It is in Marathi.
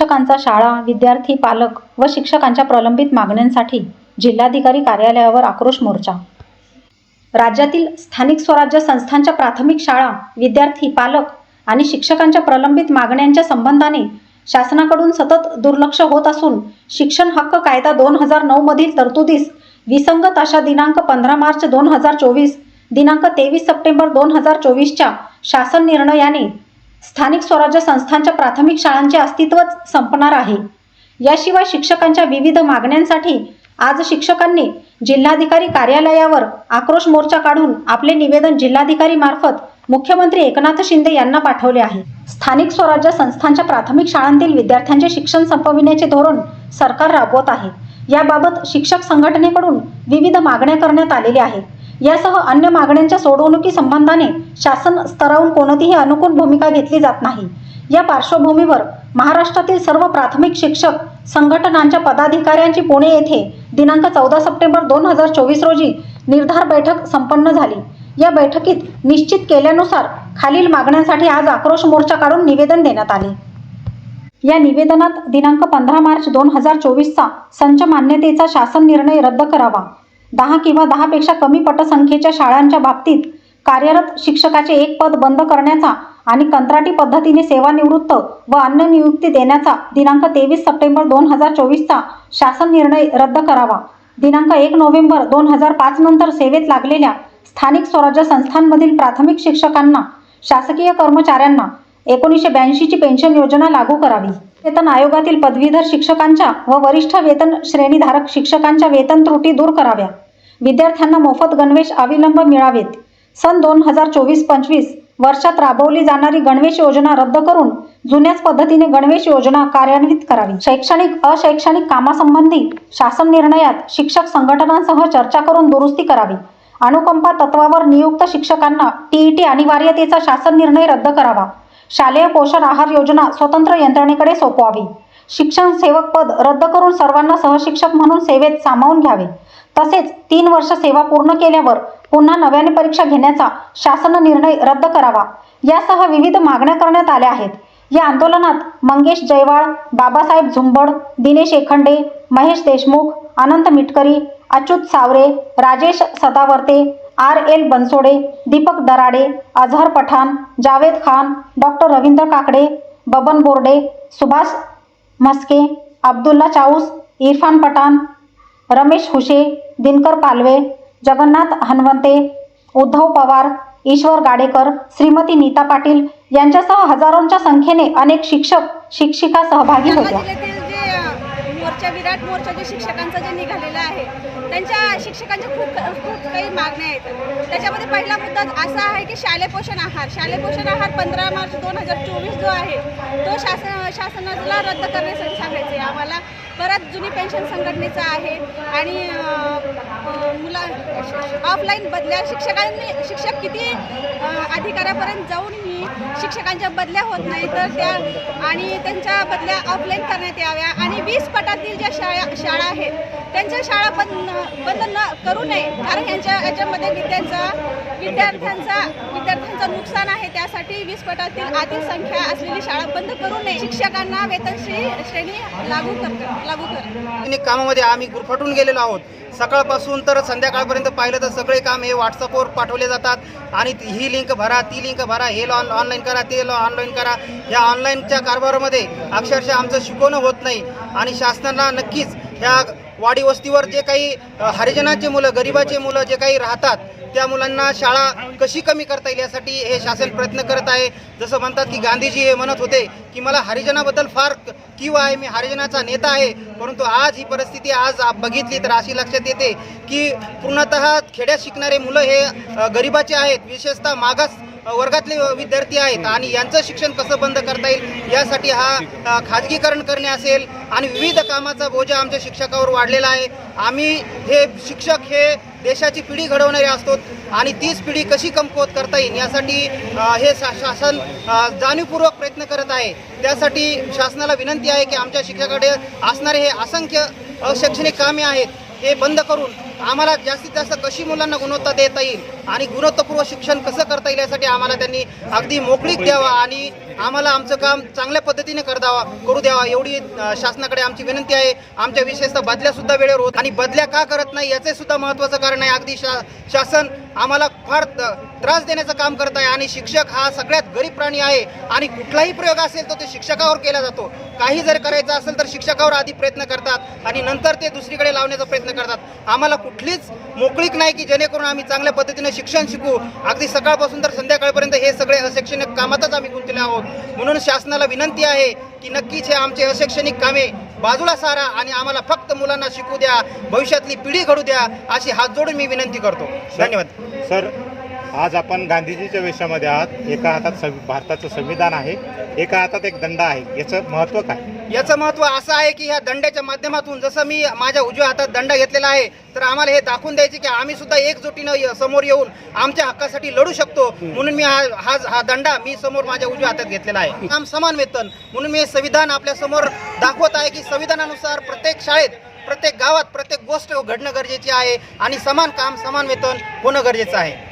शिक्षकांचा शाळा विद्यार्थी पालक व शिक्षकांच्या प्रलंबित मागण्यांसाठी जिल्हाधिकारी कार्यालयावर आक्रोश मोर्चा. राज्यातील स्थानिक स्वराज्य संस्थांच्या प्राथमिक शाळा विद्यार्थी पालक आणि शिक्षकांच्या प्रलंबित मागण्यांच्या संबंधाने शासनाकडून सतत दुर्लक्ष होत असून शिक्षण हक्क कायदा दोन हजार नऊ मधील तरतुदीस विसंगत अशा दिनांक पंधरा मार्च दोन हजार चोवीस दिनांक तेवीस सप्टेंबर दोन हजार चोवीसच्या शासन निर्णयाने स्थानिक स्वराज्य संस्थांच्या प्राथमिक शाळांचे अस्तित्वच संपणार आहे. याशिवाय शिक्षकांच्या विविध मागण्यांसाठी आज शिक्षकांनी जिल्हाधिकारी कार्यालयावर आक्रोश मोर्चा काढून आपले निवेदन जिल्हाधिकारी मार्फत मुख्यमंत्री एकनाथ शिंदे यांना पाठवले आहे. स्थानिक स्वराज्य संस्थांच्या प्राथमिक शाळांतील विद्यार्थ्यांचे शिक्षण संपविण्याचे धोरण सरकार राबवत आहे. याबाबत शिक्षक संघटनेकडून विविध मागण्या करण्यात आलेल्या आहेत. यासह अन्य मागण्यांच्या सोडवणुकी संबंधाने शासन स्तरावरून कोणतीही अनुकूल भूमिका घेतली जात नाही. या पार्श्वभूमीवर महाराष्ट्रातील सर्व प्राथमिक शिक्षक संघटनांच्या पदाधिकाऱ्यांची पुणे येथे दिनांक चौदा सप्टेंबर दोन हजार चोवीस रोजी निर्धार बैठक संपन्न झाली. या बैठकीत निश्चित केल्यानुसार खालील मागण्यांसाठी आज आक्रोश मोर्चा काढून निवेदन देण्यात आले. या निवेदनात दिनांक पंधरा मार्च दोन हजार चोवीसचा संच मान्यतेचा शासन निर्णय रद्द करावा. दहा किंवा दहापेक्षा कमी पटसंख्येच्या शाळांच्या बाबतीत कार्यरत शिक्षकाचे एक पद बंद करण्याचा आणि कंत्राटी पद्धतीने सेवानिवृत्त व अन्य नियुक्ती देण्याचा दिनांक तेवीस सप्टेंबर दोन हजार चोवीसचा शासन निर्णय रद्द करावा. दिनांक एक नोव्हेंबर दोन हजार पाच नंतर सेवेत लागलेल्या स्थानिक स्वराज्य संस्थांमधील प्राथमिक शिक्षकांना शासकीय कर्मचाऱ्यांना एकोणीसशे ब्याऐंशीची पेन्शन योजना लागू करावी. वेतन आयोगातील पदवीधर शिक्षकांच्या व वरिष्ठ वेतन श्रेणीधारक शिक्षकांच्या वेतन त्रुटी दूर कराव्या विद्यार्थ्यांना मोफत गणवेश अविलंब मिळावेत. सन दोन हजार चोवीस पंचवीस वर्षात राबवली जाणारी गणवेश योजना रद्द करून जुन्याच पद्धतीने गणवेश योजना कार्यान्वित करावी. शैक्षणिक अशैक्षणिक कामासंबंधी शासन निर्णयात शिक्षक संघटनांसह चर्चा करून दुरुस्ती करावी. अनुकंपा तत्वावर नियुक्त शिक्षकांना टीईटी अनिवार्यतेचा शासन निर्णय रद्द करावा. शालेय पोषण आहार योजना स्वतंत्र यंत्रणेकडे सोपवावी. शिक्षण सेवक पद रद्द करून सर्वांना सहशिक्षक म्हणून सेवेत सामावून घ्यावे. तसेच तीन वर्ष सेवा पूर्ण केल्यावर पुन्हा नव्याने परीक्षा घेण्याचा शासन निर्णय रद्द करावा. यासह विविध मागण्या करण्यात आल्या आहेत. या आंदोलनात मंगेश जयवाळ बाबासाहेब झुंबड Dinesh Ekhande Mahesh Deshmukh Anant Mitkari Achyut Savare Rajesh Sadavarte R L Bansode Deepak Darade Azhar Pathan Javed Khan doctor Ravindra Kakade Baban Borde Subhash Maske Abdulla Chaus Irfan Pathan Ramesh Hushe Dinkar Palve Jagannath Hanwante Uddhav Pawar Ishwar Gadekar Shrimati Neeta Patil यांच्यासह हजारोंच्या संख्येने अनेक शिक्षक शिक्षिका सहभागी होत्या. जिल्ह्यातील विराट मोर्चा जे शिक्षकांचा जे निघालेला आहे त्यांच्या शिक्षकांच्या खूप खूप काही मागण्या आहेत. त्याच्यामध्ये पहिला मुद्दा असा आहे की शालेय पोषण आहार. शालेय पोषण आहार पंधरा मार्च दोन हजार चोवीस जो आहे तो शासन शासनाला रद्द करण्यासाठी सांगायचे आहे आम्हाला. परत जुनी पेन्शन संघटनेचा आहे आणि मुला ऑफलाईन बदल्या शिक्षकांनी शिक्षक किती अधिकाऱ्यापर्यंत जाऊनही शिक्षकांच्या बदल्या होत नाही तर त्या आणि त्यांच्या बदल्या ऑफलाईन करण्यात याव्या. आणि वीस पटात पटातील ज्या शाळा शाळा आहेत त्यांच्या शाळा बंद बंद न करू नये. कारण यांच्या याच्यामध्ये विद्यांचा विद्यार्थ्यांचा विद्यार्थ्यांचं नुकसान आहे त्यासाठी वीस पटातील अधिक संख्या असलेली शाळा बंद करू नये. शिक्षकांना वेतनशी श्रेणी लागू कर लागू कर. कामामध्ये आम्ही गुरफटून गेलेलो आहोत. सकाळपासून तर संध्याकाळपर्यंत पाहिलं तर सगळे काम हे व्हॉट्सअपवर पाठवले जातात. आणि ही लिंक भरा ती लिंक भरा हे लॉन ऑनलाईन करा ते लॉ ऑनलाईन करा. या ऑनलाईनच्या कारभारामध्ये अक्षरशः आमचं शिकवणं होत नाही. आणि शासनाला नक्कीच ह्या वाडी वस्तीवर जे काही हरिजनाचे मुलं गरिबाचे मुलं जे काही राहतात त्या मुलांना शाळा कशी कमी करता येईल यासाठी हे शासन प्रयत्न करत आहे. जसं म्हणतात की गांधीजी हे म्हणत होते की मला हरिजनाबद्दल फार किंवा आहे मी हरिजनाचा नेता आहे. परंतु आज ही परिस्थिती आज बघितली तर अशी लक्षात येते की पूर्णतः खेड्यात शिकणारे मुलं हे गरिबाचे आहेत. विशेषतः मागास वर्गातले विद्यार्थी आहेत आणि यांचं शिक्षण कसं बंद करता येईल यासाठी हा खाजगीकरण करणे असेल आणि विविध कामाचा बोजा आमच्या शिक्षकावर वाढलेला आहे. आम्ही हे शिक्षक हे देशाची पिढी घडवणारे असतो आणि तीच पिढी कशी कमकुवत करता येईल यासाठी हे शा शासन जाणीवपूर्वक प्रयत्न करत आहे. त्यासाठी शासनाला विनंती आहे की आमच्या शिक्षकाकडे असणारे हे असंख्य शैक्षणिक कामे आहेत हे बंद करून आम्हाला जास्तीत जास्त कशी मुलांना गुणवत्ता देता येईल? आणि गुणवत्तापूर्व शिक्षण कसं करता येईल यासाठी आम्हाला त्यांनी अगदी मोकळीक द्यावा आणि आम्हाला आमचं काम चांगल्या पद्धतीने कर द्यावा करू द्यावा एवढी शासनाकडे आमची विनंती आहे. आमच्या विशेषतः बदल्या सुद्धा वेळेवर होत आणि बदल्या का करत नाही याचे सुद्धा महत्त्वाचं कारण आहे. अगदी शा शासन आम्हाला फार त्रास देण्याचं काम करत आहे आणि शिक्षक हा सगळ्यात गरीब प्राणी आहे आणि कुठलाही प्रयोग असेल तर तो शिक्षकावर केला जातो. काही जर करायचं असेल तर शिक्षकावर आधी प्रयत्न करतात आणि नंतर ते दुसरीकडे लावण्याचा प्रयत्न करतात. आम्हाला कुठलीच मोकळीक नाही की जेणेकरून आम्ही चांगल्या पद्धतीने शिक्षण शिकू. अगदी सकाळपासून तर संध्याकाळपर्यंत हे सगळे अशैक्षणिक कामातच आम्ही गुंतले आहोत. म्हणून शासनाला विनंती आहे की नक्कीच हे आमचे अशैक्षणिक कामे बाजूला सारा आणि आम्हाला फक्त मुलांना शिकू द्या भविष्यातली पिढी घडू द्या अशी हात जोडून मी विनंती करतो. धन्यवाद. सर आज आपण गांधीजीच्या वेशामध्ये आहात. एका हातात संवि भारताचं संविधान आहे. एका हातात एक दंड आहे. याचं महत्त्व काय? याचं महत्त्व असं आहे की ह्या दंड्याच्या माध्यमातून जसं मी माझ्या उजव्या हातात दंड घेतलेला आहे तर आम्हाला हे दाखवून द्यायचे की आम्ही सुद्धा एकजुटीनं य- समोर येऊन आमच्या हक्कासाठी लढू शकतो. म्हणून मी हा हा हा दंडा मी समोर माझ्या उजव्या हातात घेतलेला आहे. काम समान वेतन. म्हणून मी हे संविधान आपल्यासमोर दाखवत आहे की संविधानानुसार प्रत्येक शाळेत प्रत्येक गावात प्रत्येक गोष्ट घडणं गरजेची आहे आणि समान काम समान वेतन होणं गरजेचं आहे.